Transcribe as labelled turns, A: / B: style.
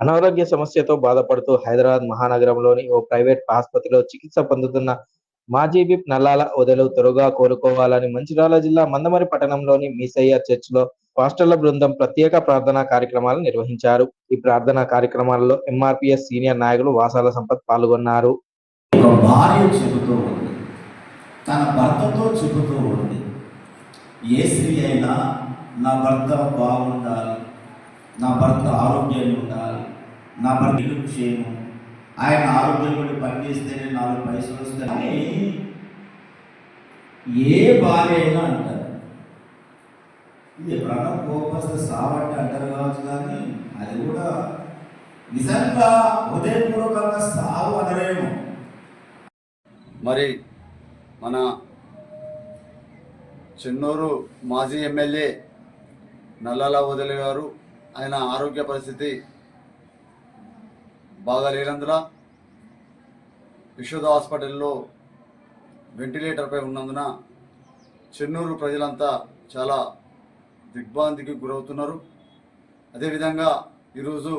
A: అనారోగ్య సమస్యతో బాధపడుతూ హైదరాబాద్ మహానగరంలోని ఓ ప్రైవేట్ ఆసుపత్రిలో చికిత్స పొందుతున్న మాజీ విప్ నల్లాల వదలు త్వరగా కోలుకోవాలని మంచిర్యాల జిల్లా మందమరి పట్టణంలోని మీసయ్య చర్చ్లో పాస్టర్ల బృందం ప్రత్యేక ప్రార్థనా కార్యక్రమాలు నిర్వహించారు. ఈ ప్రార్థనా కార్యక్రమాలలో ఎంఆర్పిఎస్ సీనియర్ నాయకులు వాసాల సంపత్ పాల్గొన్నారు.
B: భార్య చెబుతూ ఉంది. తన భర్తతో చెబుతూ ఉంది. ఏ స్త్రీ అయినా నా భర్త బాగుండాలి. నా భర్త ఆరోగ్యంగా ఉండాలి. నా భర్త క్షేమం ఆయన ఆరోగ్యం కూడా పనిచేస్తేనే నాలుగు పైసలు వస్తాయి. ఏ భార్య అయినా అంటారు. ఇది ఎప్పుడన్నా కోపస్తే సావంటే అంటారు కావచ్చు కానీ అది కూడా నిజంగా హృదయపూర్వకంగా సావు అనలేము
C: మరి మన చెన్నూరు మాజీ ఎమ్మెల్యే నల్లల వదిలి గారు ఆయన ఆరోగ్య పరిస్థితి బాగా లేనందున విశ్వద హాస్పిటల్లో వెంటిలేటర్పై ఉన్నందున చెన్నూరు ప్రజలంతా చాలా దిగ్భ్రాంతికి గురవుతున్నారు. అదేవిధంగా ఈరోజు